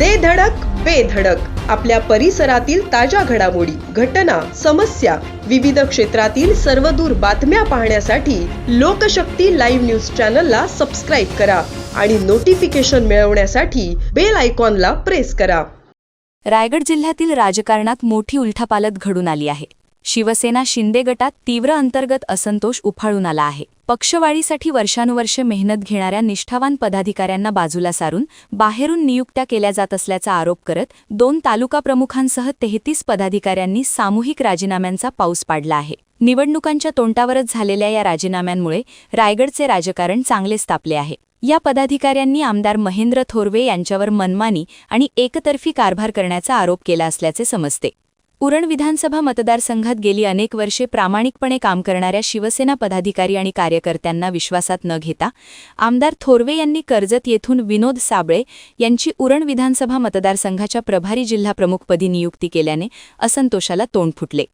दे धडक बेधडक. आपल्या परिसरातील ताज्या घडामोडी घटना समस्या विविध क्षेत्रातील सर्वदूर बातम्या पाहण्यासाठी लोकशक्ती लाईव्ह न्यूज चॅनलला सबस्क्राईब करा आणि नोटिफिकेशन मिळवण्यासाठी बेल आयकॉनला प्रेस करा. रायगड जिल्ह्यातील राजकारणात मोठी उलथापालत घडून आली आहे. शिवसेना शिंदे गटात तीव्र अंतर्गत असंतोष उफाळून आला आहे. पक्षवाढीसाठी वर्षानुवर्षे मेहनत घेणाऱ्या निष्ठावान पदाधिकाऱ्यांना बाजूला सारून बाहेरून नियुक्त्या केल्या जात असल्याचा आरोप करत दोन तालुका प्रमुखांसह तेहतीस पदाधिकाऱ्यांनी सामूहिक राजीनाम्यांचा पाऊस पाडला आहे. निवडणुकांच्या तोंडावरच झालेल्या या राजीनाम्यांमुळे रायगडचे राजकारण चांगलेच तापले आहे. या पदाधिकाऱ्यांनी आमदार महेंद्र थोरवे यांच्यावर मनमानी आणि एकतर्फी कारभार करण्याचा आरोप केला असल्याचे समजते. उरण विधानसभा मतदारसंघात गेली अनेक वर्षे प्रामाणिकपणे काम करणाऱ्या शिवसेना पदाधिकारी आणि कार्यकर्त्यांना विश्वासात न घेता आमदार थोरवे यांनी कर्जत येथून विनोद साबळे यांची उरण विधानसभा मतदारसंघाच्या प्रभारी जिल्हाप्रमुखपदी नियुक्ती केल्याने असंतोषाला तोंड फुटले.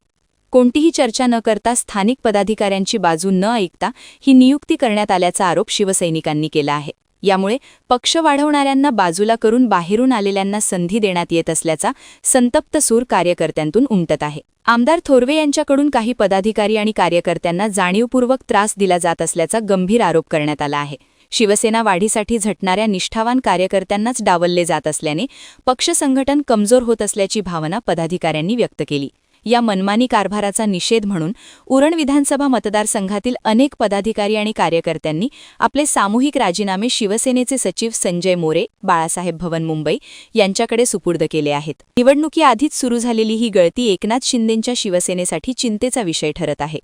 कोणतीही चर्चा न करता स्थानिक पदाधिकाऱ्यांची बाजू न ऐकता ही नियुक्ती करण्यात आल्याचा आरोप शिवसैनिकांनी केला आहे. यामुळे पक्ष वाढवणाऱ्यांना बाजूला करून बाहेरून आलेल्यांना संधी देण्यात येत असल्याचा संतप्त सूर कार्यकर्त्यांतून उमटत आहे. आमदार थोरवे यांच्याकडून काही पदाधिकारी आणि कार्यकर्त्यांना जाणीवपूर्वक त्रास दिला जात असल्याचा गंभीर आरोप करण्यात आला आहे. शिवसेना वाढीसाठी झटणाऱ्या निष्ठावान कार्यकर्त्यांनाच डावलले जात असल्याने पक्ष संघटन कमजोर होत असल्याची भावना पदाधिकाऱ्यांनी व्यक्त केली. या मनमानी कारभाराचा निषेध म्हणून उरण विधानसभा मतदारसंघातील अनेक पदाधिकारी आणि कार्यकर्त्यांनी आपले सामूहिक राजीनामे शिवसेनेचे सचिव संजय मोरे बाळासाहेब भवन मुंबई यांच्याकडे सुपूर्द केले आहेत. निवडणुकीआधीच सुरू झालेली ही गळती एकनाथ शिंदेंच्या शिवसेनेसाठी चिंतेचा विषय ठरत आहे.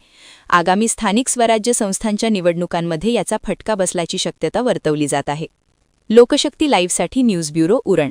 आगामी स्थानिक स्वराज्य संस्थांच्या निवडणुकांमध्ये याचा फटका बसल्याची शक्यता वर्तवली जात आहे. लोकशक्ती लाईव्हसाठी न्यूज ब्युरो उरण.